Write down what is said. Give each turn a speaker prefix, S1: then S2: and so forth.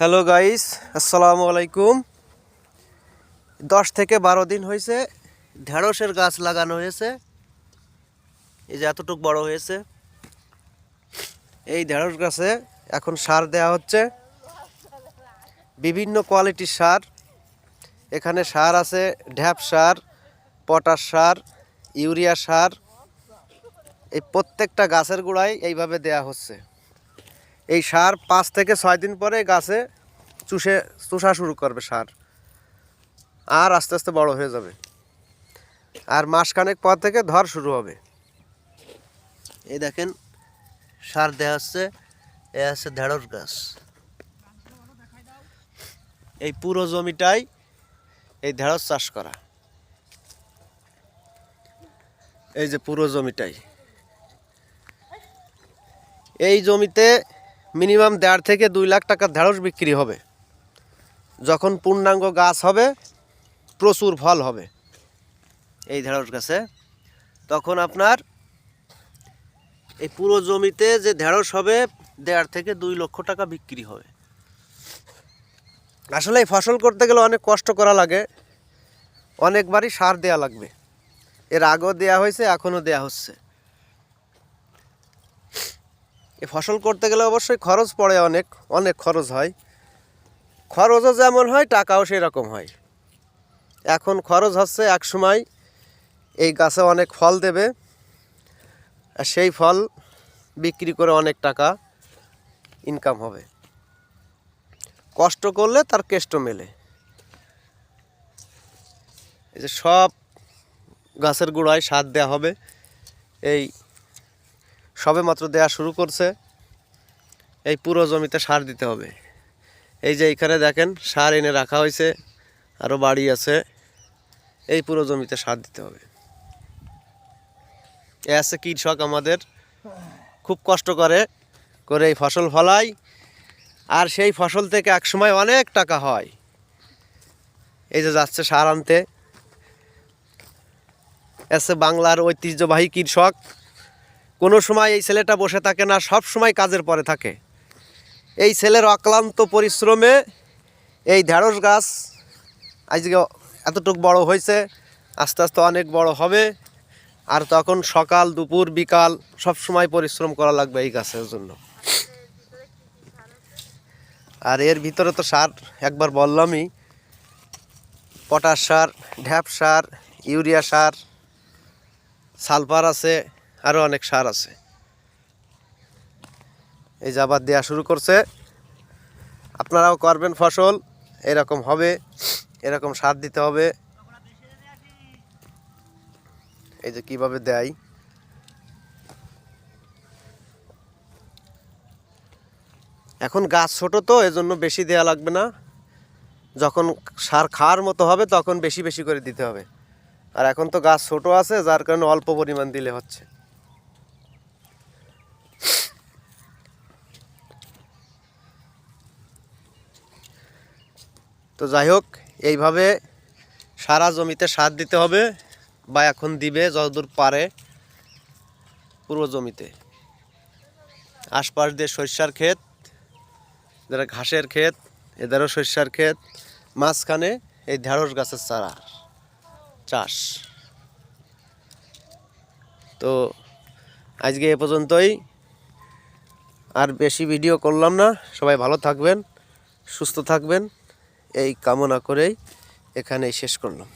S1: Hello guys আসসালামু আলাইকুম দশ থেকে বারো দিন হয়েছে, ঢেঁড়সের গাছ লাগানো হয়েছে। এই যে এতটুক বড় হয়েছে। এই ঢেঁড়স গাছে এখন সার দেওয়া হচ্ছে। বিভিন্ন কোয়ালিটির সার। এখানে সার আছে ঢ্যাপ সার, পটাশ সার, ইউরিয়া সার। এই প্রত্যেকটা গাছের গোড়ায় এইভাবে দেয়া হচ্ছে। এই সার পাঁচ থেকে ছয় দিন পরে গাছে চুষে, চুষা শুরু করবে সার। আর আস্তে আস্তে বড় হয়ে যাবে। আর মাসখানেক পর থেকে ধর শুরু হবে। এই দেখেন, সার দেওয়া হচ্ছে, এ আছে ঢেঁড়স গাছ। এই পুরো জমিটাই এই ঢেঁড়স চাষ করা। এই যে পুরো জমিটাই। এই জমিতে মিনিমাম দেড় থেকে দুই লাখ টাকার ঢেঁড়স বিক্রি হবে। যখন পূর্ণাঙ্গ গাছ হবে, প্রচুর ফল হবে এই ঢেঁড়স গাছে। তখন আপনার এই পুরো জমিতে যে ঢেঁড়স হবে, দেড় থেকে দুই লক্ষ টাকা বিক্রি হবে। আসলে এই ফসল করতে গেলে অনেক কষ্ট করা লাগে। অনেকবারই সার দেয়া লাগবে। এর আগেও দেয়া হয়েছে, এখনও দেয়া হচ্ছে। এই ফসল করতে গেলে অবশ্যই খরচ পড়ে অনেক অনেক খরচ হয়। খরচও যেমন হয়, টাকাও সেই রকম হয়। এখন খরচ হচ্ছে এক সময় এই গাছে অনেক ফল দেবে, আর সেই ফল বিক্রি করে অনেক টাকা ইনকাম হবে। কষ্ট করলে তার কেষ্ট মেলে। এই যে সব গাছের গোড়ায় সার দেওয়া হবে, এই সবে মাত্র দেওয়া শুরু করছে, এই পুরো জমিতে সার দিতে হবে। এই যে এইখানে দেখেন, সার এনে রাখা হয়েছে আরও বাড়ি আছে, এই পুরো জমিতে সার দিতে হবে। এ আছে কৃষক আমাদের, খুব কষ্ট করে করে এই ফসল ফলায়, আর সেই ফসল থেকে একসময় অনেক টাকা হয়। এই যে যাচ্ছে সার আনতে। এসে বাংলার ঐতিহ্যবাহী কৃষক কোনো সময় এই ছেলেটা বসে থাকে না, সব সময় কাজের পরে থাকে। এই ছেলের অক্লান্ত পরিশ্রমে এই ঢেঁড়স গাছ আজকে এতটুক বড় হয়েছে, আস্তে আস্তে অনেক বড় হবে। আর তখন সকাল, দুপুর, বিকাল সব সময় পরিশ্রম করা লাগবে এই গাছের জন্য। আর এর ভিতরে তো সার, একবার বললামই, পটাশ সার, ঢ্যাপ সার, ইউরিয়া সার, সালফার আছে আরও অনেক সার আছে। এই যে আবার দেওয়া শুরু করছে। আপনারাও করবেন ফসল, এরকম হবে, এরকম সার দিতে হবে। এই যে কীভাবে দেয়। এখন গাছ ছোট তো, এজন্য বেশি দেয়া লাগবে না। যখন সার খাওয়ার মতো হবে, তখন বেশি বেশি করে দিতে হবে। আর এখন তো গাছ ছোট আছে, যার কারণে অল্প পরিমাণ দিলে হচ্ছে। তো যাই হোক, এইভাবে সারা জমিতে সার দিতে হবে বা এখন দিবে যতদূর পারে পুরো জমিতে। আশপাশ দিয়ে সরিষার ক্ষেত যারা ঘাসের ক্ষেত, এদেরও সরিষার ক্ষেত, মাঝখানে এই ঢেঁড়স গাছের চারা, চাষ। তো আজকে এ পর্যন্তই। আর বেশি ভিডিও করলাম না। সবাই ভালো থাকবেন, সুস্থ থাকবেন। এই কামনা করেই এখানেই শেষ করলাম।